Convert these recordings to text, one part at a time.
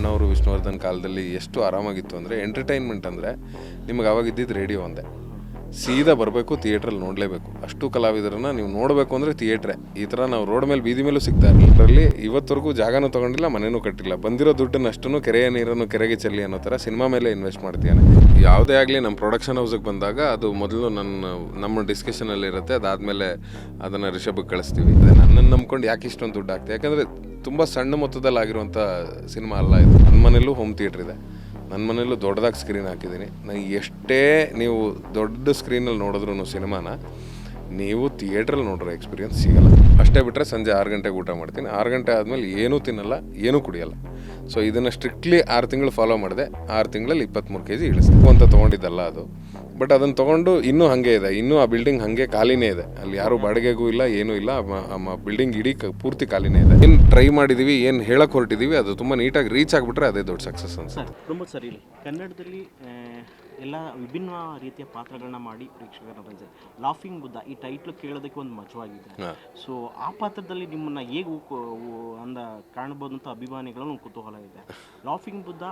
ಅಣ್ಣವರು ವಿಷ್ಣುವರ್ಧನ್ ಕಾಲದಲ್ಲಿ ಎಷ್ಟು ಆರಾಮಾಗಿತ್ತು ಅಂದರೆ ಎಂಟರ್ಟೈನ್ಮೆಂಟ್ ಅಂದರೆ ನಿಮಗೆ ಅವಾಗ ಇದ್ದಿದ್ದು ರೇಡಿಯೋ ಒಂದೇ. ಸೀದಾ ಬರಬೇಕು ಥಿಯೇಟ್ರಲ್ಲಿ ನೋಡಲೇಬೇಕು. ಅಷ್ಟು ಕಲಾವಿದರನ್ನ ನೀವು ನೋಡಬೇಕು ಅಂದರೆ ಥಿಯೇಟ್ರೆ ಈ ಥರ ನಾವು ರೋಡ್ ಮೇಲೆ ಬೀದಿ ಮೇಲೂ ಸಿಗ್ತಾ ಇರಲಿಲ್ಲ. ಇದರಲ್ಲಿ ಇವತ್ತವರೆಗೂ ಜಾಗನೂ ತೊಗೊಂಡಿಲ್ಲ, ಮನೇನೂ ಕಟ್ಟಿಲ್ಲ. ಬಂದಿರೋ ದುಡ್ಡನ್ನು ಅಷ್ಟನ್ನು ಕೆರೆಯ ನೀರನ್ನು ಕೆರೆಗೆ ಚೆಲ್ಲಿ ಅನ್ನೋ ಥರ ಸಿನಿಮಾ ಮೇಲೆ ಇನ್ವೆಸ್ಟ್ ಮಾಡ್ತೀನಿ ಯಾವುದೇ ಆಗಲಿ ನಮ್ಮ ಪ್ರೊಡಕ್ಷನ್ ಹೌಸಿಗೆ ಬಂದಾಗ ಅದು ಮೊದಲು ನನ್ನ, ನಮ್ಮ ಡಿಸ್ಕಷನಲ್ಲಿರುತ್ತೆ ಅದಾದಮೇಲೆ ಅದನ್ನು ರಿಷಬ್ಗೆ ಕಳಿಸ್ತೀವಿ. ನನ್ನನ್ನು ನಂಬ್ಕೊಂಡು ಯಾಕೆ ಇಷ್ಟೊಂದು ದುಡ್ಡು ಆಗ್ತದೆ ಯಾಕಂದರೆ ತುಂಬ ಸಣ್ಣ ಮೊತ್ತದಲ್ಲಿ ಆಗಿರುವಂಥ ಸಿನಿಮಾ ಅಲ್ಲ ಇದು. ನನ್ನ ಮನೇಲೂ ಹೋಮ್ ಥಿಯೇಟ್ರ್ ಇದೆ. ನನ್ನ ಮನೇಲೂ ದೊಡ್ಡದಾಗಿ ಸ್ಕ್ರೀನ್ ಹಾಕಿದ್ದೀನಿ. ನನಗೆ ಎಷ್ಟೇ ನೀವು ದೊಡ್ಡ ಸ್ಕ್ರೀನಲ್ಲಿ ನೋಡಿದ್ರು ಸಿನಿಮಾನ, ನೀವು ಥಿಯೇಟ್ರಲ್ಲಿ ನೋಡಿರೋ ಎಕ್ಸ್ಪೀರಿಯನ್ಸ್ ಸಿಗಲ್ಲ. ಅಷ್ಟೇ ಬಿಟ್ಟರೆ ಸಂಜೆ ಆರು ಗಂಟೆಗೆ ಊಟ ಮಾಡ್ತೀನಿ. ಆರು ಗಂಟೆ ಆದಮೇಲೆ ಏನೂ ತಿನ್ನಲ್ಲ, ಏನೂ ಕುಡಿಯಲ್ಲ. ಸೊ ಇದನ್ನು ಸ್ಟ್ರಿಕ್ಟ್ಲಿ ಆರು ತಿಂಗಳು ಫಾಲೋ ಮಾಡಿದೆ, ಆರು ತಿಂಗಳಲ್ಲಿ ಇಪ್ಪತ್ತ್ಮೂರು ಕೆ ಜಿ ಇಳಿಸ್ತು ಅಂತ ತೊಗೊಂಡಿದ್ದಲ್ಲ ಅದು. ಬಟ್ ಅದನ್ನು ತೊಗೊಂಡು ಇನ್ನೂ ಹಾಗೆ ಇದೆ. ಇನ್ನೂ ಆ ಬಿಲ್ಡಿಂಗ್ ಹಾಗೆ ಖಾಲಿನೇ ಇದೆ. ಅಲ್ಲಿ ಯಾರು ಬಾಡಿಗೆಗೂ ಇಲ್ಲ ಏನೂ ಇಲ್ಲ. ಬಿಲ್ಡಿಂಗ್ ಇಡೀ ಪೂರ್ತಿ ಖಾಲಿನೇ ಇದೆ. ಏನು ಟ್ರೈ ಮಾಡಿದೀವಿ ಏನು ಹೇಳಕ್ಕೆ ಹೊರಟಿದ್ದೀವಿ ಅದು ತುಂಬ ನೀಟಾಗಿ ರೀಚ್ ಆಗಿಬಿಟ್ರೆ ಅದೇ ದೊಡ್ಡ ಸಕ್ಸಸ್ ಅನ್ಸುತ್ತೆ. ತುಂಬ ಸರಿ ಇಲ್ಲಿ ಕನ್ನಡದಲ್ಲಿ ಎಲ್ಲ ವಿಭಿನ್ನ ರೀತಿಯ ಪಾತ್ರಗಳನ್ನ ಮಾಡಿ ಪ್ರೇಕ್ಷಕರನ್ನ ಬಂದಿದೆ ಲಾಫಿಂಗ್ ಬುದ್ಧ ಈ ಟೈಟ್ಲ್ ಕೇಳೋದಕ್ಕೆ ಒಂದು ಮಜವಾಗಿದೆ ಸೊ ಆ ಪಾತ್ರದಲ್ಲಿ ನಿಮ್ಮನ್ನ ಹೇಗೆ ಅಂದ ಕಾಣಬಹುದು ಅಂತ ಅಭಿಮಾನಿಗಳು ಕುತೂಹಲ ಇದೆ. ಲಾಫಿಂಗ್ ಬುದ್ಧ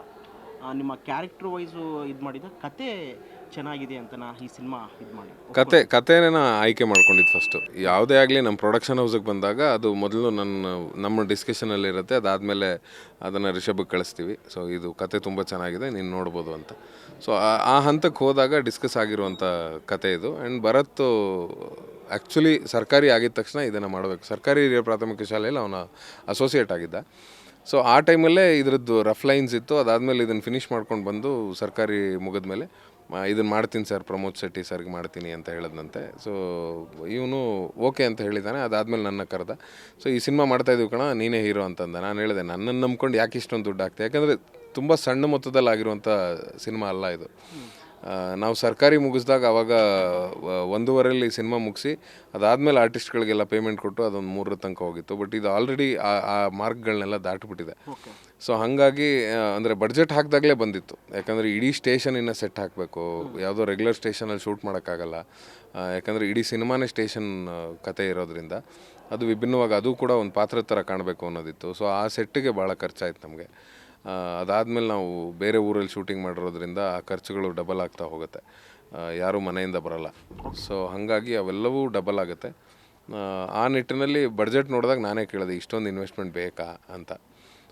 ನಿಮ್ಮ ಕ್ಯಾರೆಕ್ಟರ್ ವೈಸು ಇದು ಮಾಡಿದ ಕತೆ ಚೆನ್ನಾಗಿದೆ ಅಂತ ನಾ ಈ ಸಿನಿಮಾ ಇದು ಮಾಡಿ ಕತೆ, ಕತೆನೇ ನಾ ಆಯ್ಕೆ ಮಾಡ್ಕೊಂಡಿದ್ದು ಫಸ್ಟು ಯಾವುದೇ ಆಗಲಿ ನಮ್ಮ ಪ್ರೊಡಕ್ಷನ್ ಹೌಸಿಗೆ ಬಂದಾಗ ಅದು ಮೊದಲು ನನ್ನ, ನಮ್ಮ ಡಿಸ್ಕಷನಲ್ಲಿ ಇರುತ್ತೆ, ಅದಾದಮೇಲೆ ಅದನ್ನು ರಿಷಬ್ಗೆ ಕಳಿಸ್ತೀವಿ. ಸೊ ಇದು ಕತೆ ತುಂಬ ಚೆನ್ನಾಗಿದೆ, ನೀನು ನೋಡ್ಬೋದು ಅಂತ. ಸೊ ಆ- ಹಂತಕ್ಕೆ ಹೋದಾಗ ಡಿಸ್ಕಸ್ ಆಗಿರುವಂಥ ಕತೆ ಇದು. ಆ್ಯಂಡ್ ಭರತ್ ಆ್ಯಕ್ಚುಲಿ ಸರ್ಕಾರಿ ಆಗಿದ ತಕ್ಷಣ ಇದನ್ನು ಮಾಡಬೇಕು. ಸರ್ಕಾರಿ ಪ್ರಾಥಮಿಕ ಶಾಲೆಯಲ್ಲಿ ಅವನ ಅಸೋಸಿಯೇಟ್ ಆಗಿದ್ದ. ಸೊ ಆ ಟೈಮಲ್ಲೇ ಇದ್ರದ್ದು ರಫ್ ಲೈನ್ಸ್ ಇತ್ತು. ಅದಾದಮೇಲೆ ಇದನ್ನು ಫಿನಿಷ್ ಮಾಡ್ಕೊಂಡು ಬಂದು ಸರ್ಕಾರಿ ಮುಗಿದ ಮೇಲೆ ಇದನ್ನು ಮಾಡ್ತೀನಿ ಸರ್ ಪ್ರಮೋದ್ ಶೆಟ್ಟಿ ಸರ್ಗೆ ಮಾಡ್ತೀನಿ ಅಂತ ಹೇಳಿದ್ನಂತೆ. ಸೊ ಇವನು ಓಕೆ ಅಂತ ಹೇಳಿದ್ದಾನೆ ಅದಾದಮೇಲೆ ನನ್ನ ಕರೆದ. ಸೊ ಈ ಸಿನಿಮಾ ಮಾಡ್ತಾ ಇದ್ದೀವಿ ಕಣ, ನೀನೇ ಹೀರೋ ಅಂತಂದ. ನಾನು ಹೇಳಿದೆ ನನ್ನನ್ನು ನಂಬ್ಕೊಂಡು ಯಾಕೆ ಇಷ್ಟೊಂದು ದುಡ್ಡು ಆಗ್ತದೆ ಯಾಕಂದರೆ ತುಂಬ ಸಣ್ಣ ಮೊತ್ತದಲ್ಲಿ ಆಗಿರುವಂಥ ಸಿನಿಮಾ ಅಲ್ಲ ಇದು. ನಾವು ಸರ್ಕಾರಿ ಮುಗಿಸ್ದಾಗ ಅವಾಗ ವ- ಒಂದೂವರೆಯಲ್ಲಿ ಸಿನಿಮಾ ಮುಗಿಸಿ ಅದಾದಮೇಲೆ ಆರ್ಟಿಸ್ಟ್ಗಳಿಗೆಲ್ಲ ಪೇಮೆಂಟ್ ಕೊಟ್ಟು ಅದೊಂದು ಮೂರರ ತನಕ ಹೋಗಿತ್ತು. ಬಟ್ ಇದು ಆಲ್ರೆಡಿ ಆ ಆ ಮಾರ್ಕ್ಗಳನ್ನೆಲ್ಲ ದಾಟಿಬಿಟ್ಟಿದೆ. ಸೊ ಹಾಗಾಗಿ ಅಂದರೆ ಬಡ್ಜೆಟ್ ಹಾಕಿದಾಗಲೇ ಬಂದಿತ್ತು. ಯಾಕಂದರೆ ಇಡೀ ಸ್ಟೇಷನ್ ಇನ್ನು ಸೆಟ್ ಹಾಕಬೇಕು. ಯಾವುದೋ ರೆಗ್ಯುಲರ್ ಸ್ಟೇಷನಲ್ಲಿ ಶೂಟ್ ಮಾಡೋಕ್ಕಾಗಲ್ಲ. ಯಾಕಂದರೆ ಇಡೀ ಸಿನಿಮಾನೇ ಸ್ಟೇಷನ್ ಕತೆ ಇರೋದ್ರಿಂದ. ಅದು ವಿಭಿನ್ನವಾಗಿ ಅದು ಕೂಡ ಒಂದು ಪಾತ್ರ ಥರ ಕಾಣಬೇಕು ಅನ್ನೋದಿತ್ತು. ಸೊ ಆ ಸೆಟ್ಟಿಗೆ ಭಾಳ ಖರ್ಚಾಯಿತು ನಮಗೆ. ಅದಾದಮೇಲೆ ನಾವು ಬೇರೆ ಊರಲ್ಲಿ ಶೂಟಿಂಗ್ ಮಾಡಿರೋದ್ರಿಂದ ಆ ಖರ್ಚುಗಳು ಡಬಲ್ ಆಗ್ತಾ ಹೋಗುತ್ತೆ. ಯಾರೂ ಮನೆಯಿಂದ ಬರಲ್ಲ. ಸೊ ಹಾಗಾಗಿ ಅವೆಲ್ಲವೂ ಡಬಲ್ ಆಗುತ್ತೆ. ಆ, ನಿಟ್ಟಿನಲ್ಲಿ ಬಡ್ಜೆಟ್ ನೋಡಿದಾಗ ನಾನೇ ಕೇಳಿದೆ ಇಷ್ಟೊಂದು ಇನ್ವೆಸ್ಟ್ಮೆಂಟ್ ಬೇಕಾ ಅಂತ.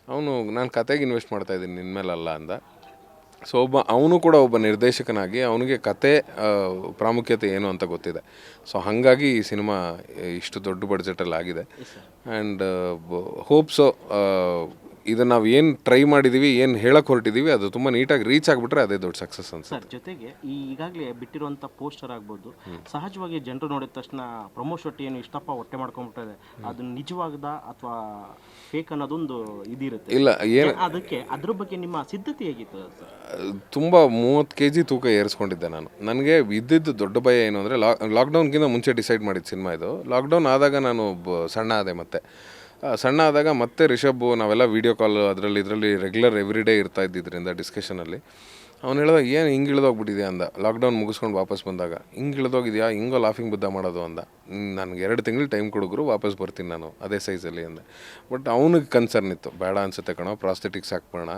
ಅವನು ನಾನು ಕತೆಗೆ ಇನ್ವೆಸ್ಟ್ ಮಾಡ್ತಾ ಇದ್ದೀನಿ ನಿನ್ನ ಮೇಲಲ್ಲ ಅಂದ. ಸೊ ಒಬ್ಬ ಅವನು ಕೂಡ ಒಬ್ಬ ನಿರ್ದೇಶಕನಾಗಿ ಅವನಿಗೆ ಕತೆ ಪ್ರಾಮುಖ್ಯತೆ ಏನು ಅಂತ ಗೊತ್ತಿದೆ. ಸೊ ಹಾಗಾಗಿ ಈ ಸಿನಿಮಾ ಇಷ್ಟು ದೊಡ್ಡ ಬಡ್ಜೆಟಲ್ಲಿ ಆಗಿದೆ ಆ್ಯಂಡ್ ಹೋಪ್ ಸೊ ಇದನ್ನು ನಾವು ಏನು ಟ್ರೈ ಮಾಡಿದ್ದೀವಿ ಏನು ಹೇಳಕ್ಕೆ ಹೊರಟಿದ್ದೀವಿ ಅದು ತುಂಬ ನೀಟಾಗಿ ರೀಚ್ ಆಗಿಬಿಟ್ರೆ ಅದೇ ದೊಡ್ಡ ಸಕ್ಸಸ್ ಅನ್ಸುತ್ತೆ. ಸರ್ ಜೊತೆಗೆ ಈ ಈಗಾಗಲೇ ಬಿಟ್ಟಿರುವಂಥ ಪೋಸ್ಟರ್ ಆಗ್ಬೋದು ಸಹಜವಾಗಿ ಜನರು ನೋಡಿದ ತಕ್ಷಣ ಪ್ರಮೋದ್ ಶೆಟ್ಟಿ ಏನು ಇಷ್ಟಪ್ಪ ಹೊಟ್ಟೆ ಮಾಡ್ಕೊಂಡ್ಬಿಟ್ಟಿದೆ ಅದು ನಿಜವಾಗದ ಅಥವಾ ಫೇಕ್ ಅನ್ನೋದೊಂದು ಇದಿರುತ್ತೆ? ಇಲ್ಲ ಏನು ಅದಕ್ಕೆ ಅದ್ರ ಬಗ್ಗೆ ನಿಮ್ಮ ಸಿದ್ಧತೆ ಹೇಗಿತ್ತು ಸರ್? ತುಂಬ ಮೂವತ್ತು ಕೆ ಜಿ ತೂಕ ಏರಿಸ್ಕೊಂಡಿದ್ದೆ ನಾನು. ನನಗೆ ಇದ್ದಿದ್ದು ದೊಡ್ಡ ಭಯ ಏನು ಅಂದರೆ ಲಾಕ್ ಲಾಕ್ಡೌನ್ಗಿಂತ ಮುಂಚೆ ಡಿಸೈಡ್ ಮಾಡಿದ್ದು ಸಿನಿಮಾ ಇದು. ಲಾಕ್ಡೌನ್ ಆದಾಗ ನಾನು ಬ- ಸಣ್ಣ ಆದೆ ಮತ್ತೆ. ಸಣ್ಣ ಆದಾಗ ಮತ್ತೆ ರಿಷಬ್ ನಾವೆಲ್ಲ ವೀಡಿಯೋ ಕಾಲ್ ಅದರಲ್ಲಿ, ಇದರಲ್ಲಿ ರೆಗ್ಯುಲರ್ ಎವ್ರಿ ಡೇ ಇರ್ತಾ ಇದ್ದಿದ್ದರಿಂದ ಡಿಸ್ಕಷನಲ್ಲಿ ಅವ್ನು ಹೇಳ್ದಾಗ ಏನು ಹಿಂಗೆ ಇಳಿದೋಗ್ಬಿಟ್ಟಿದೆ ಅಂದ. ಲಾಕ್ಡೌನ್ ಮುಗಿಸ್ಕೊಂಡು ವಾಪಸ್ ಬಂದಾಗ. ಹಿಂಗೆ ಇಳಿದೋಗಿದೆಯಾ? ಹಿಂಗೋ ಲಾಫಿಂಗ್ ಬುದ್ಧ ಮಾಡೋದು? ಅಂದ. ನನಗೆ ಎರಡು ತಿಂಗಳು ಟೈಮ್ ಕೊಡುಗರು, ವಾಪಸ್ ಬರ್ತೀನಿ ನಾನು, ಅದೇ ಸೈಜಲ್ಲಿ ಅಂದೆ. ಬಟ್ ಅವನಿಗೆ ಕನ್ಸರ್ನ್ ಇತ್ತು. ಬೇಡ ಅನ್ಸುತ್ತೆ ಕಣೋ ಪ್ರಾಸ್ಥೆಟಿಕ್ಸ್ ಹಾಕ್ಬೋಣ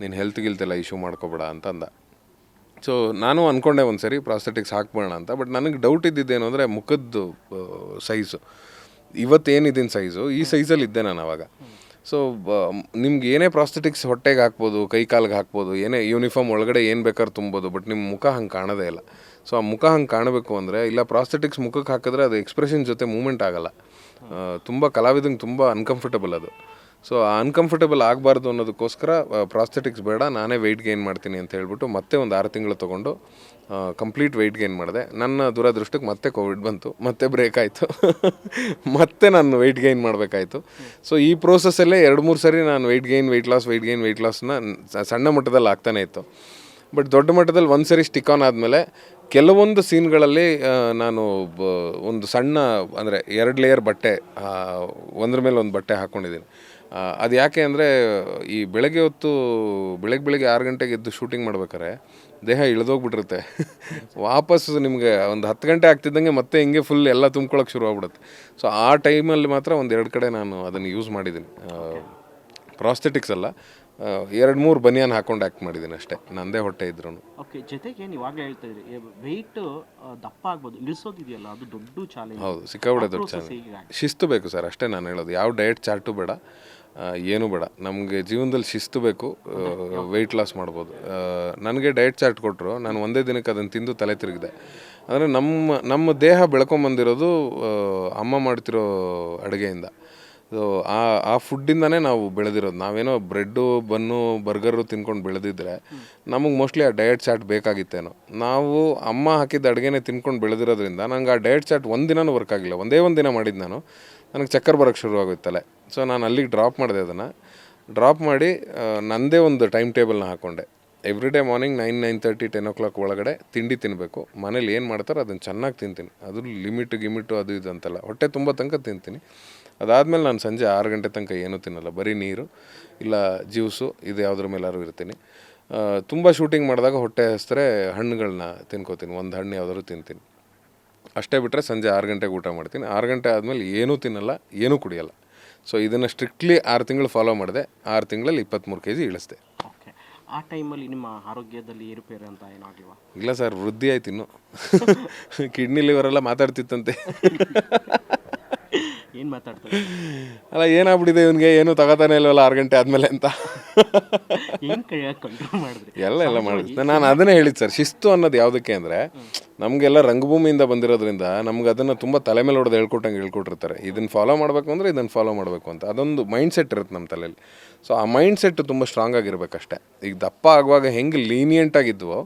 ನೀನು ಹೆಲ್ತ್ ಗಿಲ್ತೆಲ್ಲ ಇಶ್ಯೂ ಮಾಡ್ಕೊಬೇಡ, ಅಂತ ಅಂದ. ಸೊ ನಾನು ಅಂದ್ಕೊಂಡೆ ಒಂದು ಸರಿ ಪ್ರಾಸ್ಥೆಟಿಕ್ಸ್ ಹಾಕ್ಬೋಣ ಅಂತ. ಬಟ್ ನನಗೆ ಡೌಟ್ ಇದ್ದಿದ್ದೇನು ಅಂದರೆ ಮುಖದ್ದು ಸೈಜು ಇವತ್ತೇನಿದ್ದೀನಿ ಸೈಜು ಈ ಸೈಜಲ್ಲಿ ಇದ್ದೆ ನಾನು ಅವಾಗ. ಸೊ ನಿಮ್ಗೆ ಏನೇ ಪ್ರಾಸ್ಥೆಟಿಕ್ಸ್ ಹೊಟ್ಟೆಗೆ ಹಾಕ್ಬೋದು ಕೈ ಕಾಲಿಗೆ ಹಾಕ್ಬೋದು ಏನೇ ಯೂನಿಫಾರ್ಮ್ ಒಳಗಡೆ ಏನು ಬೇಕಾದ್ರೂ ತುಂಬೋದು ಬಟ್ ನಿಮ್ಮ ಮುಖ ಹಂಗೆ ಕಾಣೋದೇ ಇಲ್ಲ. ಸೊ ಆ ಮುಖ ಹಂಗೆ ಕಾಣಬೇಕು ಅಂದರೆ ಇಲ್ಲ ಪ್ರಾಸ್ಥೆಟಿಕ್ಸ್ ಮುಖಕ್ಕೆ ಹಾಕಿದ್ರೆ ಅದು ಎಕ್ಸ್ಪ್ರೆಷನ್ ಜೊತೆ ಮೂಮೆಂಟ್ ಆಗಲ್ಲ. ತುಂಬ ಕಲಾವಿದಂಗೆ ತುಂಬ ಅನ್ಕಂಫರ್ಟಬಲ್ ಅದು. ಸೊ ಆ ಅನ್ಕಂಫರ್ಟಬಲ್ ಆಗಬಾರ್ದು ಅನ್ನೋದಕ್ಕೋಸ್ಕರ ಪ್ರಾಸ್ಥೆಟಿಕ್ಸ್ ಬೇಡ ನಾನೇ ವೆಯ್ಟ್ ಗೇನ್ ಮಾಡ್ತೀನಿ ಅಂತ ಹೇಳ್ಬಿಟ್ಟು ಮತ್ತೆ ಒಂದು ಆರು ತಿಂಗಳು ತೊಗೊಂಡು ಕಂಪ್ಲೀಟ್ ವೆಯ್ಟ್ ಗೇನ್ ಮಾಡಿದೆ. ನನ್ನ ದುರದೃಷ್ಟಕ್ಕೆ ಮತ್ತೆ ಕೋವಿಡ್ ಬಂತು, ಮತ್ತೆ ಬ್ರೇಕ್ ಆಯಿತು. ಮತ್ತೆ ನಾನು ವೆಯ್ಟ್ ಗೈನ್ ಮಾಡಬೇಕಾಯ್ತು. ಸೊ ಈ ಪ್ರೋಸೆಸ್ಸಲ್ಲೇ ಎರಡು, ಮೂರು ಸರಿ ನಾನು weight gain weight loss weight gain weight ಲಾಸ್ನ ಸಣ್ಣ ಮಟ್ಟದಲ್ಲಿ ಆಗ್ತಾನೆ ಇತ್ತು. ಬಟ್ ದೊಡ್ಡ ಮಟ್ಟದಲ್ಲಿ ಒಂದು ಸರಿ ಸ್ಟಿಕ್ ಆನ್ ಆದಮೇಲೆ ಕೆಲವೊಂದು ಸೀನ್ಗಳಲ್ಲಿ ನಾನು ಒಂದು ಸಣ್ಣ, ಅಂದರೆ ಎರಡು ಲೇಯರ್ ಬಟ್ಟೆ ಒಂದ್ರ ಮೇಲೆ ಒಂದು ಬಟ್ಟೆ ಹಾಕ್ಕೊಂಡಿದ್ದೀನಿ ಅದು ಯಾಕೆ ಅಂದರೆ, ಈ ಬೆಳಗ್ಗೆ ಹೊತ್ತು ಬೆಳಗ್ಗೆ ಬೆಳಗ್ಗೆ ಆರು ಗಂಟೆಗೆ ಎದ್ದು ಶೂಟಿಂಗ್ ಮಾಡ್ಬೇಕಾರೆ ದೇಹ ಇಳಿದೋಗ್ಬಿಟ್ಟಿರುತ್ತೆ. ವಾಪಸ್ ನಿಮಗೆ ಒಂದು ಹತ್ತು ಗಂಟೆ ಆಗ್ತಿದ್ದಂಗೆ ಮತ್ತೆ ಹಿಂಗೆ ಫುಲ್ ಎಲ್ಲ ತುಂಬ್ಕೊಳಕ್ಕೆ ಶುರು ಆಗ್ಬಿಡುತ್ತೆ. ಸೊ ಆ ಟೈಮಲ್ಲಿ ಮಾತ್ರ ಒಂದು ಎರಡು ಕಡೆ ನಾನು ಅದನ್ನು ಯೂಸ್ ಮಾಡಿದ್ದೀನಿ. ಪ್ರಾಸ್ಥೆಟಿಕ್ಸ್ ಅಲ್ಲ. ಎರಡು ಮೂರು ಬನಿಯನ್ ಹಾಕೊಂಡು ಆ್ಯಕ್ಟ್ ಮಾಡಿದ್ದೀನಿ ಅಷ್ಟೇ. ನಂದೇ ಹೊಟ್ಟೆ ಇದ್ರು ಓಕೆ ಜೊತೆಗೆ ನೀವು ಆಗಲೇ ಹೇಳ್ತಾ ಇದ್ರಿ ವೆಯ್ಟ್ ದಪ್ಪ ಆಗ್ಬೋದು. ಇಳಿಸೋದಿದೆಯಲ್ಲ ಅದು ದೊಡ್ಡ ಚಾಲೆಂಜ್ ಹೌದು ಸಿಕ್ಕಾಬಿಡೆ ದೊಡ್ಡ ಚಾಲೆಂಜ್ ಶಿಸ್ತು ಬೇಕು ಸರ್ ಅಷ್ಟೇ ನಾನು ಹೇಳೋದು. ಯಾವ ಡಯಟ್ ಚಾರ್ಟು ಬೇಡ ಏನು ಬೇಡ. ನಮಗೆ ಜೀವನದಲ್ಲಿ ಶಿಸ್ತು ಬೇಕು ವೆಯ್ಟ್ ಲಾಸ್ ಮಾಡ್ಬೋದು. ನನಗೆ ಡಯಟ್ ಚಾರ್ಟ್ ಕೊಟ್ಟರು ನಾನು ಒಂದೇ ದಿನಕ್ಕೆ ಅದನ್ನು ತಿಂದು ತಲೆ ತಿರುಗಿದೆ. ಅಂದರೆ ನಮ್ಮ ನಮ್ಮ ದೇಹ ಬೆಳ್ಕೊಂಬಂದಿರೋದು ಅಮ್ಮ ಮಾಡ್ತಿರೋ ಅಡುಗೆಯಿಂದ. ಸೊ ಆ ಆ ಫುಡ್ಡಿಂದನೇ ನಾವು ಬೆಳೆದಿರೋದು. ನಾವೇನೋ ಬ್ರೆಡ್ಡು, ಬನ್ನು, ಬರ್ಗರು ತಿನ್ಕೊಂಡು ಬೆಳೆದಿದ್ರೆ ನಮಗೆ ಮೋಸ್ಟ್ಲಿ ಆ ಡಯಟ್ ಚಾಟ್ ಬೇಕಾಗಿತ್ತೇನೋ. ನಾವು ಅಮ್ಮ ಹಾಕಿದ ಅಡುಗೆನೇ ತಿನ್ಕೊಂಡು ಬೆಳೆದಿರೋದ್ರಿಂದ ನಂಗೆ ಆ ಡಯಟ್ ಚಾಟ್ ಒಂದಿನೂ ವರ್ಕ್ ಆಗಿಲ್ಲ. ಒಂದೇ ಒಂದು ದಿನ ಮಾಡಿದ್ದು ನಾನು. ನನಗೆ ಚಕ್ಕರ್ ಬರೋಕ್ಕೆ ಶುರು ಸೊ ನಾನು ಅಲ್ಲಿಗೆ ಡ್ರಾಪ್ ಮಾಡಿದೆ ಅದನ್ನು. ಡ್ರಾಪ್ ಮಾಡಿ ನನ್ನದೇ ನಂದೇ ಒಂದು ಟೈಮ್ ಟೇಬಲ್ನ ಹಾಕ್ಕೊಂಡೆ every day morning nine nine thirty ten o'clock ಒಳಗಡೆ ತಿಂಡಿ ತಿನ್ನಬೇಕು ಮನೇಲಿ ಏನು ಮಾಡ್ತಾರೋ ಅದನ್ನು ಚೆನ್ನಾಗಿ ತಿಂತೀನಿ. ಅದು ಲಿಮಿಟ್ ಗಿಮಿಟು, ಅದು ಇದು ಅಂತಲ್ಲ. ಹೊಟ್ಟೆ ತುಂಬ ತನಕ ತಿಂತೀನಿ. ಅದಾದಮೇಲೆ ನಾನು ಸಂಜೆ ಆರು ಗಂಟೆ ತನಕ ಏನೂ ತಿನ್ನಲ್ಲ. ಬರೀ ನೀರು ಇಲ್ಲ ಜ್ಯೂಸು ಇದು ಯಾವುದ್ರ ಮೇಲಾದ್ರು ಇರ್ತೀನಿ. ತುಂಬ ಶೂಟಿಂಗ್ ಮಾಡಿದಾಗ ಹೊಟ್ಟೆ ಹಸ್ತರೆ ಹಣ್ಣುಗಳನ್ನ ತಿನ್ಕೋತೀನಿ. ಒಂದು ಹಣ್ಣು ಯಾವ್ದಾದ್ರು ತಿಂತೀನಿ. ಅಷ್ಟೇ ಬಿಟ್ಟರೆ ಸಂಜೆ ಆರು ಗಂಟೆಗೆ ಊಟ ಮಾಡ್ತೀನಿ. ಆರು ಗಂಟೆ ಆದಮೇಲೆ ಏನೂ ತಿನ್ನಲ್ಲ ಏನೂ ಕುಡಿಯಲ್ಲ. ಸೊ ಇದನ್ನು ಸ್ಟ್ರಿಕ್ಟ್ಲಿ ಆರು ತಿಂಗಳು ಫಾಲೋ ಮಾಡಿದೆ. ಆರು ತಿಂಗಳಲ್ಲಿ ಇಪ್ಪತ್ತ್ಮೂರು ಕೆ ಜಿ ಇಳಿಸಿದೆ. ಓಕೆ ಆ ಟೈಮಲ್ಲಿ ನಿಮ್ಮ ಆರೋಗ್ಯದಲ್ಲಿ ಏರುಪೇರು ಅಂತ ಏನಾಗಿಲ್ಲ ಇಲ್ಲ ಸರ್ ವೃದ್ಧಿ ಆಯ್ತು ಇನ್ನು. ಕಿಡ್ನಿ ಲಿವರೆಲ್ಲ ಮಾತಾಡ್ತಿತ್ತಂತೆ. ಏನು ಮಾತಾಡ್ತಾರೆ? ಅಲ್ಲ ಏನಾಗ್ಬಿಟ್ಟಿದೆ ಇವನಿಗೆ? ಏನು ತಗೋತಾನೆ ಇಲ್ವಲ್ಲ ಆರು ಗಂಟೆ ಆದಮೇಲೆ ಅಂತ. ಏನು ಕೈ ಕಂಟ್ರೋಲ್ ಮಾಡಿದ್ರಿ? ಎಲ್ಲ ಎಲ್ಲ ಮಾಡಿದ್ದೆ. ನಾನು ಅದನ್ನೇ ಹೇಳಿದ್ದು ಸರ್ ಶಿಸ್ತು ಅನ್ನೋದು ಯಾವುದಕ್ಕೆ ಅಂದರೆ ನಮಗೆಲ್ಲ ರಂಗಭೂಮಿಯಿಂದ ಬಂದಿರೋದ್ರಿಂದ ನಮ್ಗೆ ಅದನ್ನು ತುಂಬ ತಲೆ ಮೇಲೆ ಹೊಡೆದು ಹೇಳ್ಕೊಟ್ಟಂಗೆ ಹೇಳ್ಕೊಟ್ಟಿರ್ತಾರೆ. ಇದನ್ನು ಫಾಲೋ ಮಾಡಬೇಕು ಅಂದರೆ ಇದನ್ನು ಫಾಲೋ ಮಾಡಬೇಕು ಅಂತ. ಅದೊಂದು ಮೈಂಡ್ ಸೆಟ್ ಇರುತ್ತೆ ನಮ್ಮ ತಲೆಯಲ್ಲಿ. ಸೊ ಆ ಮೈಂಡ್ ಸೆಟ್ ತುಂಬ ಸ್ಟ್ರಾಂಗ್ ಆಗಿರ್ಬೇಕಷ್ಟೇ. ಈಗ ದಪ್ಪ ಆಗುವಾಗ ಹೆಂಗೆ ಲೀನಿಯಂಟ್ ಆಗಿದ್ವೋ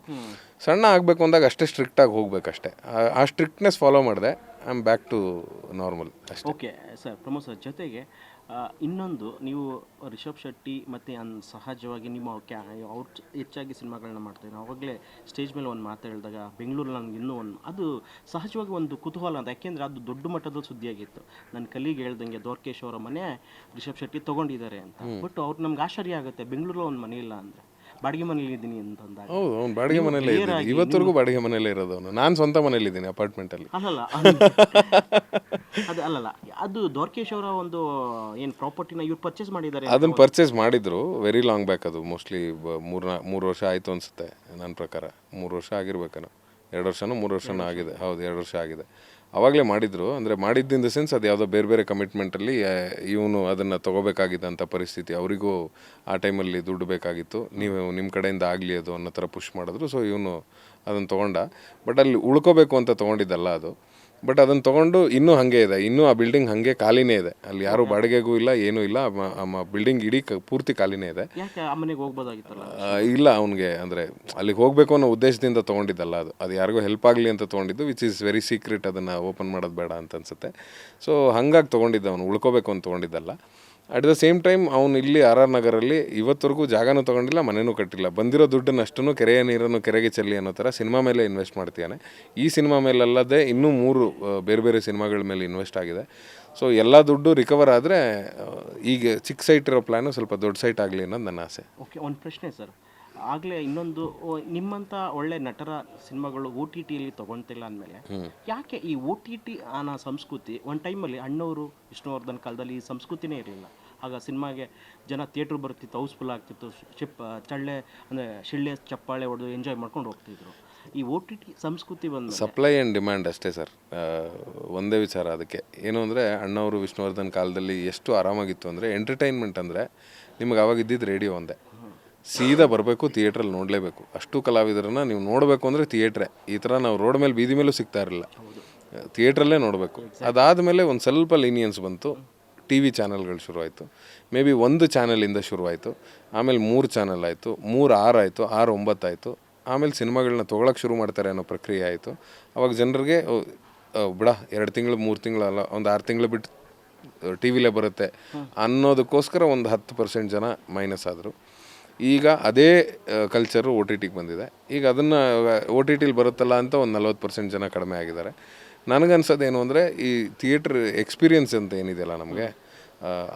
ಸಣ್ಣ ಆಗಬೇಕು ಅಂದಾಗ ಅಷ್ಟೇ ಸ್ಟ್ರಿಕ್ಟಾಗಿ ಹೋಗಬೇಕಷ್ಟೇ. ಆ ಸ್ಟ್ರಿಕ್ಟ್ನೆಸ್ ಫಾಲೋ ಮಾಡಿದೆ. I am back to normal ಅಷ್ಟೇ. ಓಕೆ ಸರ್ ಪ್ರಮೋದ್ ಸರ್ ಜೊತೆಗೆ ಆ, ಇನ್ನೊಂದು ನೀವು ರಿಷಬ್ ಶೆಟ್ಟಿ ಮತ್ತು ಅನ್ ಸಹಜವಾಗಿ ನಿಮ್ಮ ಕ್ಯಾ ಅವ್ರು ಹೆಚ್ಚಾಗಿ ಸಿನಿಮಾಗಳನ್ನ ಮಾಡ್ತಾರೆ ಆವಾಗಲೇ ಸ್ಟೇಜ್ ಮೇಲೆ ಒಂದು ಮಾತು ಹೇಳಿದಾಗ ಬೆಂಗಳೂರಲ್ಲಿ ನನಗೆ ಇನ್ನೂ ಒಂದು ಅದು ಸಹಜವಾಗಿ ಒಂದು ಕುತೂಹಲ ಅಂತ ಯಾಕೆಂದರೆ ಅದು ದೊಡ್ಡ ಮಟ್ಟದ ಸುದ್ದಿಯಾಗಿತ್ತು. ನನ್ನ ಕಲಿಗೆ ಹೇಳ್ದಂಗೆ ದೋರ್ಕೇಶ್ ಅವರ ಮನೆ ರಿಷಬ್ ಶೆಟ್ಟಿ ತೊಗೊಂಡಿದ್ದಾರೆ ಅಂತ. ಬಟ್ ಅವ್ರು ನಮ್ಗೆ ಆಶ್ಚರ್ಯ ಆಗುತ್ತೆ ಬೆಂಗಳೂರಲ್ಲಿ ಒಂದು ಮನೆ ಇಲ್ಲ ಅಂದರೆ. ಬಾಡಿಗೆ ಮನೇಲಿ ಇದ್ದೀನಿ ಅಂತಂದಾಗ ಹೌದು ಅವ್ನು ಬಾಡಿಗೆ ಮನೆಯಲ್ಲೇ ಇದ್ದೀನಿ. ಇವತ್ತರೆಗೂ ಬಾಡಿಗೆ ಮನೆಯಲ್ಲೇ ಇರೋದು ಅವನು. ನಾನು ಸ್ವಂತ ಮನೇಲಿದ್ದೀನಿ ಅಪಾರ್ಟ್ಮೆಂಟಲ್ಲಿ ಅಲ್ಲಲ್ಲ ಅದು ಅಲ್ಲಲ್ಲ ಅದು ದ್ವಾರಕೇಶ್ ಅವರ ಒಂದು ಏನು ಪ್ರಾಪರ್ಟಿನ ಇವ್ರು ಪರ್ಚೇಸ್ ಮಾಡಿದ್ದಾರೆ ಅದನ್ನು ಪರ್ಚೇಸ್ ಮಾಡಿದ್ರು. ವೆರಿ ಲಾಂಗ್ ಬ್ಯಾಕ್ ಅದು. ಮೋಸ್ಟ್ಲಿ ಮೂರು ಮೂರು ವರ್ಷ ಆಯಿತು ಅನಿಸುತ್ತೆ ನನ್ನ ಪ್ರಕಾರ. ಮೂರು ವರ್ಷ ಆಗಿರ್ಬೇಕೇನೋ. ಎರಡು ವರ್ಷನೋ ಮೂರು ವರ್ಷನೋ ಆಗಿದೆ. ಹೌದು ಎರಡು ವರ್ಷ ಆಗಿದೆ. ಆವಾಗಲೇ ಮಾಡಿದ್ರು. ಅಂದರೆ ಮಾಡಿದ್ದಿಂದ ಸೆನ್ಸ್ ಅದು ಯಾವುದೋ ಬೇರೆ ಬೇರೆ ಕಮಿಟ್ಮೆಂಟಲ್ಲಿ ಇವನು ಅದನ್ನು ತೊಗೋಬೇಕಾಗಿದ್ದಂಥ ಪರಿಸ್ಥಿತಿ. ಅವರಿಗೂ ಆ ಟೈಮಲ್ಲಿ ದುಡ್ಡು ಬೇಕಾಗಿತ್ತು. ನೀವು ನಿಮ್ಮ ಕಡೆಯಿಂದ ಆಗಲಿ ಅದು ಅನ್ನೋ ಥರ ಪುಷ್ ಮಾಡಿದ್ರು. ಸೊ ಇವನು ಅದನ್ನು ತೊಗೊಂಡ. ಬಟ್ ಅಲ್ಲಿ ಉಳ್ಕೋಬೇಕು ಅಂತ ತೊಗೊಂಡಿದ್ದಲ್ಲ ಅದು. ಬಟ್ ಅದನ್ನು ತೊಗೊಂಡು ಇನ್ನೂ ಹಾಗೆ ಇದೆ. ಇನ್ನೂ ಆ ಬಿಲ್ಡಿಂಗ್ ಹಾಗೆ ಖಾಲಿನೇ ಇದೆ. ಅಲ್ಲಿ ಯಾರು ಬಾಡಿಗೆಗೂ ಇಲ್ಲ ಏನೂ ಇಲ್ಲ. ಬಿಲ್ಡಿಂಗ್ ಇಡೀ ಪೂರ್ತಿ ಖಾಲಿನೇ ಇದೆ. ಇಲ್ಲ ಅವನಿಗೆ ಅಂದರೆ ಅಲ್ಲಿಗೆ ಹೋಗಬೇಕು ಅನ್ನೋ ಉದ್ದೇಶದಿಂದ ತೊಗೊಂಡಿದ್ದಲ್ಲ ಅದು. ಅದು ಯಾರಿಗೂ ಹೆಲ್ಪ್ ಆಗಲಿ ಅಂತ ತೊಗೊಂಡಿದ್ದು ವಿಚ್ ಇಸ್ ವೆರಿ ಸೀಕ್ರೆಟ್ ಅದನ್ನು ಓಪನ್ ಮಾಡೋದು ಬೇಡ ಅಂತ ಅನ್ಸುತ್ತೆ. ಸೊ ಹಂಗಾಗಿ ತೊಗೊಂಡಿದ್ದ ಅವನು ಉಳ್ಕೋಬೇಕು ಅಂತ ತೊಗೊಂಡಿದ್ದಲ್ಲ. ಅಟ್ ದ ಸೇಮ್ ಟೈಮ್ ಅವನು ಇಲ್ಲಿ ಆರ್ ಆರ್ ನಗರಲ್ಲಿ ಇವತ್ತರೆಗೂ ಜಾಗನೂ ತೊಗೊಂಡಿಲ್ಲ ಮನೆಯೂ ಕಟ್ಟಿಲ್ಲ. ಬಂದಿರೋ ದುಡ್ಡನ್ನು ಕೆರೆಯ ನೀರನ್ನು ಕೆರೆಗೆ ಚೆಲ್ಲಿ ಅನ್ನೋ ಥರ ಸಿನಿಮಾ ಮೇಲೆ ಇನ್ವೆಸ್ಟ್ ಮಾಡ್ತೀಯಾನೆ ಈ ಸಿನಿಮಾ ಮೇಲಲ್ಲದೆ ಇನ್ನೂ ಮೂರು ಬೇರೆ ಬೇರೆ ಸಿನಿಮಾಗಳ ಮೇಲೆ ಇನ್ವೆಸ್ಟ್ ಆಗಿದೆ. ಸೊ ಎಲ್ಲ ದುಡ್ಡು ರಿಕವರ್ ಆದರೆ ಈಗ ಚಿಕ್ಕ ಸೈಟ್ ಇರೋ ಪ್ಲ್ಯಾನು ಸ್ವಲ್ಪ ದೊಡ್ಡ ಸೈಟ್ ಆಗಲಿ ಅನ್ನೋದು ನನ್ನ ಆಸೆ. ಓಕೆ ಒಂದು ಪ್ರಶ್ನೆ ಸರ್. ಆಗಲೇ ಇನ್ನೊಂದು ನಿಮ್ಮಂಥ ಒಳ್ಳೆ ನಟರ ಸಿನಿಮಾಗಳು ಓ ಟಿ ಟಿಯಲ್ಲಿ ತೊಗೊಳ್ತಿಲ್ಲ ಅಂದಮೇಲೆ ಯಾಕೆ ಈ ಓ ಟಿ ಟಿ ಅನ್ನೋ ಸಂಸ್ಕೃತಿ ಒಂದು ಟೈಮಲ್ಲಿ ಅಣ್ಣವರು ವಿಷ್ಣುವರ್ಧನ್ ಕಾಲದಲ್ಲಿ ಈ ಸಂಸ್ಕೃತಿನೇ ಇರಲಿಲ್ಲ. ಆಗ ಸಿನಿಮಾಗೆ ಜನ ಥಿಯೇಟ್ರ್ ಬರ್ತಿತ್ತು ಹೌಸ್ಫುಲ್ ಆಗ್ತಿತ್ತು ಚಿಪ್ಪ ಚಳ್ಳೆ ಅಂದರೆ ಶಿಳ್ಳೆ ಚಪ್ಪಾಳೆ ಹೊಡೆದು ಎಂಜಾಯ್ ಮಾಡ್ಕೊಂಡು ಹೋಗ್ತಿದ್ರು. ಈ ಓ ಟಿ ಟಿ ಸಂಸ್ಕೃತಿ ಬಂದ ಸಪ್ಲೈ ಆ್ಯಂಡ್ ಡಿಮ್ಯಾಂಡ್ ಅಷ್ಟೇ ಸರ್. ಒಂದೇ ವಿಚಾರ ಅದಕ್ಕೆ. ಏನು ಅಂದರೆ ಅಣ್ಣವರು ವಿಷ್ಣುವರ್ಧನ್ ಕಾಲದಲ್ಲಿ ಎಷ್ಟು ಆರಾಮಾಗಿತ್ತು ಅಂದರೆ ಎಂಟರ್ಟೈನ್ಮೆಂಟ್ ಅಂದರೆ ನಿಮಗೆ ಅವಾಗ ಇದ್ದಿದ್ದು ರೇಡಿಯೋ ಒಂದೇ. ಸೀದಾ ಬರಬೇಕು ಥಿಯೇಟ್ರಲ್ಲಿ ನೋಡಲೇಬೇಕು. ಅಷ್ಟು ಕಲಾವಿದರನ್ನ ನೀವು ನೋಡಬೇಕು ಅಂದರೆ ಥಿಯೇಟ್ರೆ ಈ ಥರ ನಾವು ರೋಡ್ ಮೇಲೆ, ಬೀದಿ ಮೇಲೂ ಸಿಗ್ತಾ ಇರಲಿಲ್ಲ. ಥಿಯೇಟ್ರಲ್ಲೇ ನೋಡಬೇಕು. ಅದಾದಮೇಲೆ ಒಂದು ಸ್ವಲ್ಪ ಲೀನಿಯನ್ಸ್ ಬಂತು. ಟಿ ವಿ ಚಾನಲ್ಗಳು ಶುರುವಾಯಿತು. ಮೇ ಬಿ ಒಂದು ಚಾನಲಿಂದ ಶುರುವಾಯಿತು. ಆಮೇಲೆ ಮೂರು ಚಾನಲ್ ಆಯಿತು. ಮೂರು ಆರು ಆಯಿತು. ಆರು ಒಂಬತ್ತಾಯಿತು ಆಮೇಲೆ ಸಿನಿಮಾಗಳನ್ನ ತೊಗೊಳಕ್ಕೆ ಶುರು ಮಾಡ್ತಾರೆ ಅನ್ನೋ ಪ್ರಕ್ರಿಯೆ ಆಯಿತು. ಅವಾಗ ಜನರಿಗೆ ಬಿಡ, ಎರಡು ತಿಂಗಳು, ಮೂರು ತಿಂಗಳು ಅಲ್ಲ, ಒಂದು ಆರು ತಿಂಗಳು ಬಿಟ್ಟು ಟಿ ವಿಲೇ ಬರುತ್ತೆ ಅನ್ನೋದಕ್ಕೋಸ್ಕರ ಒಂದು ಹತ್ತು ಪರ್ಸೆಂಟ್ ಜನ ಮೈನಸ್ ಆದರು. ಈಗ ಅದೇ ಕಲ್ಚರು ಓ ಟಿ ಟಿಗೆ ಬಂದಿದೆ. ಈಗ ಅದನ್ನು ಓ ಟಿ ಟಿಲಿ ಬರುತ್ತಲ್ಲ ಅಂತ ಒಂದು ನಲ್ವತ್ತು ಪರ್ಸೆಂಟ್ ಜನ ಕಡಿಮೆ ಆಗಿದ್ದಾರೆ. ನನಗನ್ಸೋದೇನು ಅಂದರೆ, ಈ ಥಿಯೇಟ್ರ್ ಎಕ್ಸ್ಪೀರಿಯನ್ಸ್ ಅಂತ ಏನಿದೆಯಲ್ಲ ನಮಗೆ,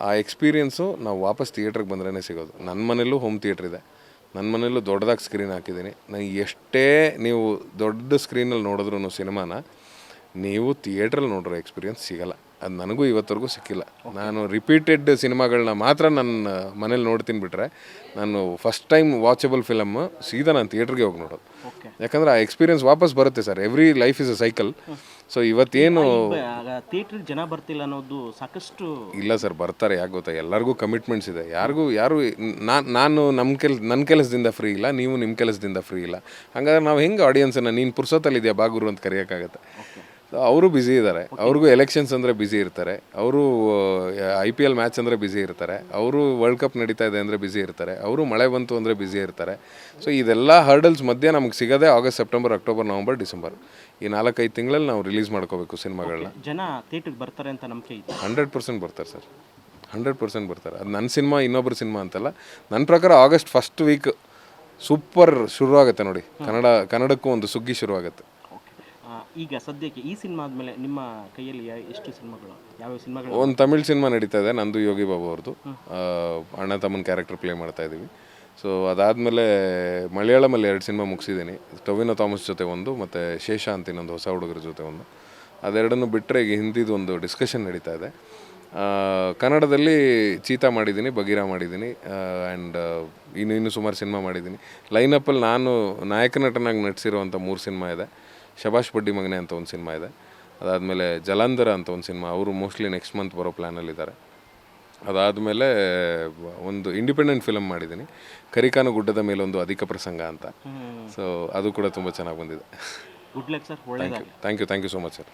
ಆ ಎಕ್ಸ್ಪೀರಿಯನ್ಸು ನಾವು ವಾಪಸ್ ಥಿಯೇಟ್ರಿಗೆ ಬಂದ್ರೇ ಸಿಗೋದು. ನನ್ನ ಮನೇಲೂ ಹೋಮ್ ಥಿಯೇಟ್ರ್ ಇದೆ. ನನ್ನ ಮನೇಲೂ ದೊಡ್ಡದಾಗಿ ಸ್ಕ್ರೀನ್ ಹಾಕಿದ್ದೀನಿ. ನನಗೆ ಎಷ್ಟೇ ನೀವು ದೊಡ್ಡ ಸ್ಕ್ರೀನಲ್ಲಿ ನೋಡಿದ್ರು ಸಿನಿಮಾನ, ನೀವು ಥಿಯೇಟ್ರಲ್ಲಿ ನೋಡಿರೋ ಎಕ್ಸ್ಪೀರಿಯೆನ್ಸ್ ಸಿಗಲ್ಲ. ಅದು ನನಗೂ ಇವತ್ತವರೆಗೂ ಸಿಕ್ಕಿಲ್ಲ. ನಾನು ರಿಪೀಟೆಡ್ ಸಿನಿಮಾಗಳನ್ನ ಮಾತ್ರ ನನ್ನ ಮನೇಲಿ ನೋಡ್ತೀನಿ ಬಿಟ್ರೆ ನಾನು ಫಸ್ಟ್ ಟೈಮ್ ವಾಚಬಲ್ ಫಿಲಮ್ ಸೀದಾ ನಾನು ಥಿಯೇಟ್ರಿಗೆ ಹೋಗಿ ನೋಡೋದು. ಯಾಕಂದ್ರೆ ಆ ಎಕ್ಸ್ಪೀರಿಯನ್ಸ್ ವಾಪಸ್ ಬರುತ್ತೆ sir. Every life is a cycle so ಇವತ್ತೇನು ಥಿಯೇಟ್ರಿಗೆ ಜನ ಬರ್ತಿಲ್ಲ ಅನ್ನೋದು ಸಾಕಷ್ಟು ಇಲ್ಲ ಸರ್ ಬರ್ತಾರೆ ಯಾಕೆ ಗೊತ್ತಾ? ಎಲ್ಲರಿಗೂ ಕಮಿಟ್ಮೆಂಟ್ಸ್ ಇದೆ. ಯಾರಿಗೂ ಯಾರು ನಾನು ನಮ್ಮ ಕೆಲ್ ನನ್ನ ಕೆಲಸದಿಂದ ಫ್ರೀ ಇಲ್ಲ ನೀವು ನಿಮ್ಮ ಕೆಲಸದಿಂದ ಫ್ರೀ ಇಲ್ಲ. ಹಾಗಾದ್ರೆ ನಾವು ಹೆಂಗೆ ಆಡಿಯನ್ಸನ್ನು ನೀನು ಪುರ್ಸೊತ್ತಲ್ಲಿದೆಯಾ ಬಾಗುರು ಅಂತ ಕರೆಯೋಕ್ಕಾಗತ್ತೆ. ಅವರು ಬ್ಯುಸಿ ಇದ್ದಾರೆ. ಅವ್ರಿಗೂ ಎಲೆಕ್ಷನ್ಸ್ ಅಂದರೆ ಬ್ಯುಸಿ ಇರ್ತಾರೆ. ಅವರು ಐ ಪಿ ಎಲ್ ಮ್ಯಾಚ್ ಅಂದರೆ ಬ್ಯುಸಿ ಇರ್ತಾರೆ. ಅವರು ವರ್ಲ್ಡ್ ಕಪ್ ನಡೀತಾ ಇದೆ ಅಂದರೆ ಬ್ಯುಸಿ ಇರ್ತಾರೆ. ಅವರು ಮಳೆ ಬಂತು ಅಂದರೆ ಬ್ಯುಸಿ ಇರ್ತಾರೆ. ಸೊ ಇದೆಲ್ಲ ಹರ್ಡಲ್ಸ್ ಮಧ್ಯೆ ನಮಗೆ ಸಿಗೋದೇ August September October November December ಈ ನಾಲ್ಕೈದು ತಿಂಗಳಲ್ಲಿ ನಾವು ರಿಲೀಸ್ ಮಾಡ್ಕೋಬೇಕು ಸಿನಿಮಾಗಳನ್ನ ಜನ ಥಿಯೇಟ್ರಿಗೆ ಬರ್ತಾರೆ ಅಂತ ನಂಬಿಕೆ ಇದೆ. ಹಂಡ್ರೆಡ್ ಪರ್ಸೆಂಟ್ ಬರ್ತಾರೆ ಸರ್. ಹಂಡ್ರೆಡ್ ಪರ್ಸೆಂಟ್ ಬರ್ತಾರೆ. ಅದು ನನ್ನ ಸಿನಿಮಾ ಇನ್ನೊಬ್ಬರ ಸಿನಿಮಾ ಅಂತಲ್ಲ. ನನ್ನ ಪ್ರಕಾರ ಆಗಸ್ಟ್ ಫಸ್ಟ್ ವೀಕ್ ಸೂಪರ್ ಶುರು ಆಗುತ್ತೆ ನೋಡಿ ಕನ್ನಡ ಕನ್ನಡಕ್ಕೂ ಒಂದು ಸುಗ್ಗಿ ಶುರು ಆಗುತ್ತೆ ಓಕೆ ಈಗ ಸದ್ಯಕ್ಕೆ ಈ ಸಿನಿಮಾ ಆದಮೇಲೆ ನಿಮ್ಮ ಕೈಯಲ್ಲಿ ಯಾ- ಎಷ್ಟು ಸಿನಿಮಾಗಳು ಯಾವ ಸಿನಿಮಾಗಳು ಒಂದು ತಮಿಳ್ ಸಿನಿಮಾ ನಡೀತಾ ಇದೆ ನಂದು ಯೋಗಿ ಬಾಬು ಅವ್ರದ್ದು ಅಣ್ಣ ತಮ್ಮನ ಕ್ಯಾರೆಕ್ಟರ್ ಪ್ಲೇ ಮಾಡ್ತಾ ಇದ್ದೀವಿ ಸೊ ಅದಾದಮೇಲೆ ಮಲಯಾಳಮಲ್ಲಿ ಎರಡು ಸಿನಿಮಾ ಮುಗಿಸಿದ್ದೀನಿ. ಟೊವಿನೋ ಥಾಮಸ್ ಜೊತೆ ಒಂದು ಮತ್ತು ಶೇಷ ಅಂತ ಇನ್ನೊಂದು ಹೊಸ ಹುಡುಗರ ಜೊತೆ ಒಂದು. ಅದೆರಡನ್ನು ಬಿಟ್ಟರೆ ಈಗ ಹಿಂದಿದು ಒಂದು ಡಿಸ್ಕಷನ್ ನಡೀತಾ ಇದೆ. ಆ, ಕನ್ನಡದಲ್ಲಿ ಚೀತಾ ಮಾಡಿದ್ದೀನಿ ಬಗೀರಾ ಮಾಡಿದ್ದೀನಿ ಆ್ಯಂಡ್ ಇನ್ನು ಇನ್ನು ಸುಮಾರು ಸಿನಿಮಾ ಮಾಡಿದ್ದೀನಿ. ಲೈನಪ್ಪಲ್ಲಿ ನಾನು ನಾಯಕ ನಟನಾಗಿ ನಟಿಸಿರುವಂಥ ಮೂರು ಸಿನಿಮಾ ಇದೆ. ಶಬಾಷ್ ಬಡ್ಡಿ ಮಗನೆ ಅಂತ ಒಂದು ಸಿನಿಮಾ ಇದೆ. ಅದಾದಮೇಲೆ ಜಲಾಂಧರ ಅಂತ ಒಂದು ಸಿನಿಮಾ. ಅವರು ಮೋಸ್ಟ್ಲಿ ನೆಕ್ಸ್ಟ್ ಮಂತ್ ಬರೋ ಪ್ಲ್ಯಾನಲ್ಲಿದ್ದಾರೆ ಅದಾದಮೇಲೆ ಒಂದು ಇಂಡಿಪೆಂಡೆಂಟ್ ಫಿಲಮ್ ಮಾಡಿದ್ದೀನಿ. ಕರಿಕಾನು ಗುಡ್ಡದ ಮೇಲೆ ಒಂದು ಅಧಿಕ ಪ್ರಸಂಗ ಅಂತ. ಸೊ ಅದು ಕೂಡ ತುಂಬ ಚೆನ್ನಾಗಿ ಬಂದಿದೆ. Good luck sir thank you thank you so much sir